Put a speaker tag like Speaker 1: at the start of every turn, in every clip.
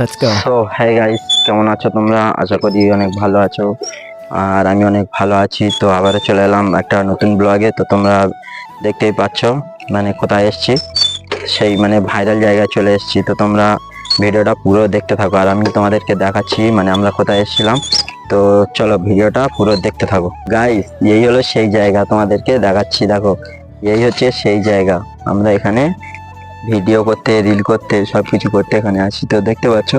Speaker 1: Let's go.
Speaker 2: তো হ্যাঁ guys কেমন আছো তোমরা? আশা করি অনেক ভালো আছো। আর আমি অনেক ভালো আছি। তো আবারও চলে এলাম একটা নতুন ব্লগে। তো তোমরা দেখতেই পাচ্ছ মানে কোথায় এসেছি? সেই মানে ভাইরাল জায়গায় চলে এসেছি। তো তোমরা ভিডিওটা পুরো দেখতে থাকো। আর আমি তোমাদেরকে দেখাচ্ছি মানে আমরা কোথায় এসেছিলাম। তো চলো ভিডিওটা পুরো দেখতে থাকো। গাইস এই হলো সেই জায়গা তোমাদেরকে দেখাচ্ছি। দেখো, এই হচ্ছে সেই জায়গা। আমরা এখানে ভিডিও করতে রিল করতে সব কিছু করতে এখানে আসি তো দেখতে পাচ্ছ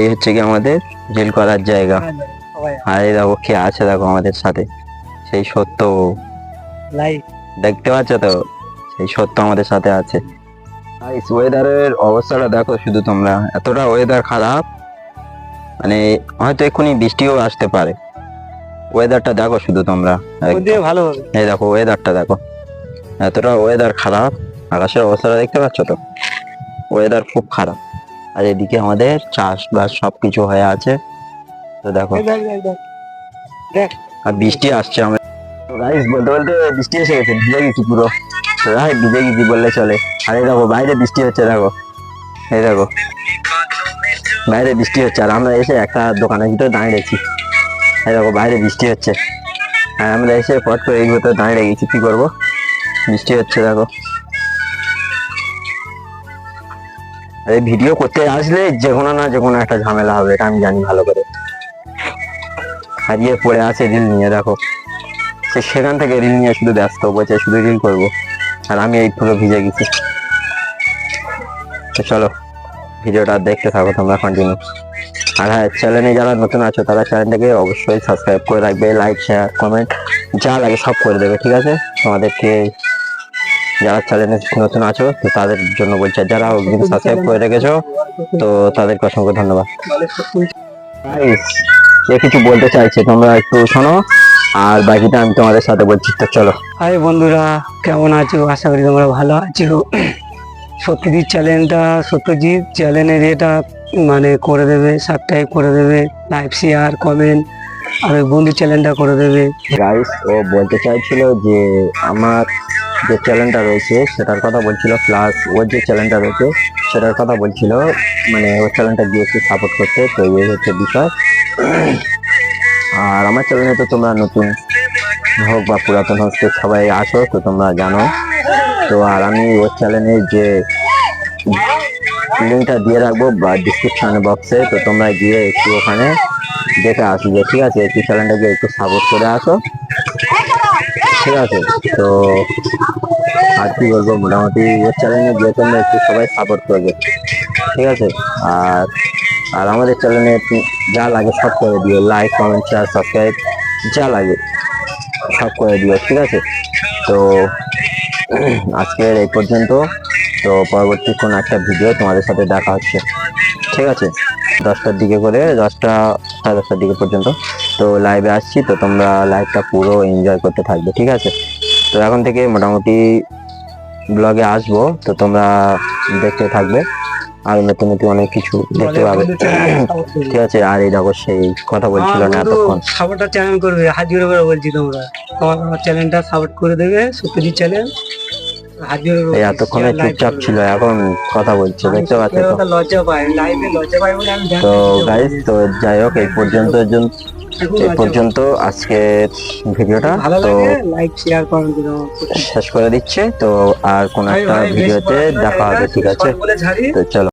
Speaker 2: এই হচ্ছে কি আমাদের রিল করার জায়গা। আর এই দেখো কে আছে দেখো আমাদের সাথে। সেই সত্য দেখতে পাচ্ছ তো? সেই সত্য আমাদের সাথে আছে। ওয়েদারের অবস্থাটা দেখো শুধু তোমরা। এতটা ওয়েদার খারাপ। মানে হয়তো এক্ষুনি বৃষ্টিও আসতে পারে। ওয়েদারটা দেখো শুধু তোমরা।
Speaker 3: ভালো
Speaker 2: এই দেখো ওয়েদারটা দেখো। এতটা ওয়েদার খারাপ। আকাশের অবস্থাটা দেখতে পাচ্ছ তো? ওয়েদার খুব খারাপ। আর এদিকে আমাদের চাষবাস সবকিছু হয়ে আছে। তো দেখো। আর বৃষ্টি আসছে আমরা। গাইস বলতে বলতে বৃষ্টি এসে গেছে ভিজে গেছি পুরো। রাই ভিজে গেছি বললে চলে। আর এই দেখো বাইরে বৃষ্টি হচ্ছে দেখো। এই দেখো। বাইরে বৃষ্টি হচ্ছে আর আমরা এসে একটা দোকানের ভিতরে দাঁড়িয়ে রেখেছি এই দেখো বাইরে বৃষ্টি হচ্ছে। আর আমরা এসে পট করে এই ভিতরে দাঁড়িয়ে গেছি কি করব? বৃষ্টি হচ্ছে দেখো। এই ভিডিও করতে আসলে যে কোনো না যে কোনো একটা ঝামেলা হবে, এটা আমি জানি ভালো করে। হারিয়ে পড়ে আছে রিল নিয়ে, দেখো। সে সেখান থেকে রিল নিয়ে শুধু ব্যস্ত, বলছে শুধু রিল করব। আর আমি এই পুরো ভিজে গেছি। চলো, ভিডিওটা দেখতে থাকো তোমরা কন্টিনিউ আর হ্যাঁ চ্যানেলে যারা নতুন আছো, তারা চ্যানেলটাকে অবশ্যই সাবস্ক্রাইব করে রাখবে লাইক শেয়ার কমেন্ট যা লাগে সব করে দেবে, ঠিক আছে? তোমাদেরকে যারা চ্যানেলে নতুন আছো তো তাদের জন্য বলছি যারা কিন্তু সাবস্ক্রাইব করে রেখেছো তো তাদেরকে অসংখ্য ধন্যবাদ। সে কিছু বলতে চাইছে তোমরা একটু শোনো আর বাকিটা আমি তোমাদের সাথে বলছি তো চলো।
Speaker 3: হাই বন্ধুরা কেমন আছো? আশা করি তোমরা ভালো আছো। সত্যজিৎ চ্যানেলটা সত্যজিৎ চ্যানেলের এটা মানে করে দেবে সাবস্ক্রাইব করে দেবে লাইভ শেয়ার কমেন্ট আর ওই বন্ধু চ্যানেলটা করে দেবে।
Speaker 2: গাইস ও বলতে চাইছিল যে আমার যে চ্যানেলটা রয়েছে সেটার কথা বলছিল প্লাস ওর যে চ্যানেলটা রয়েছে সেটার কথা বলছিল মানে ওর চ্যানেলটা গিয়ে একটু সাপোর্ট করতে, তো এই হচ্ছে বিষয়। আর আমার চ্যানেলে তো তোমরা নতুন হোক বা পুরাতন হোক, তো সবাই আসো, তো তোমরা জানো। তো আর আমি ওর চ্যানেলের যে লিঙ্কটা দিয়ে রাখব বা ডিসক্রিপশন বক্সে তো তোমরা গিয়ে একটু ওখানে দেখে আসবে। ঠিক আছে একটু চ্যানেলটাকে একটু সাপোর্ট করে আসো। ঠিক আছে। তো আর কি বলব, মোটামুটি ওর চ্যানেলে গিয়ে তোমরা একটু সবাই সাপোর্ট করবে, ঠিক আছে? আর আর আমাদের চ্যানেলে যা লাগে সব করে দিও। লাইক কমেন্ট শেয়ার সাবস্ক্রাইব যা লাগে সব করে দিও, ঠিক আছে? তো আজকের এই পর্যন্ত। তো পরবর্তী কোন একটা ভিডিও তোমাদের সাথে দেখা হচ্ছে, ঠিক আছে? দশটার দিকে করে, দশটা, সাড়ে দশটার দিকে পর্যন্ত। তো লাইভে আসছি তো তোমরা লাইভটা পুরো এনজয় করতে থাকবে ঠিক আছে? তো এখন থেকে মোটামুটি ব্লগে আসব তো তোমরা দেখতে থাকবে আর নতুন নতুন অনেক কিছু দেখতে পাবে। ঠিক আছে আর এই দেখো সেই কথা বলছিল না এতক্ষণ।
Speaker 3: সাপোর্টটা চ্যানেল করবে করে বলছি তোমরা। তোমার আমার চ্যানেলটা সাপোর্ট করে দেবে সত্যজিৎ চ্যানেল
Speaker 2: এতক্ষণে চুপচাপ ছিল এখন কথা বলছে দেখতে পাচ্ছি তো? গাইজ তো যাই হোক এই পর্যন্ত এই পর্যন্ত আজকের ভিডিওটা তো
Speaker 3: লাইক শেয়ার কমেন্ট
Speaker 2: শেষ করে দিচ্ছে তো আর কোন একটা ভিডিওতে দেখা হবে ঠিক আছে? তো চলো।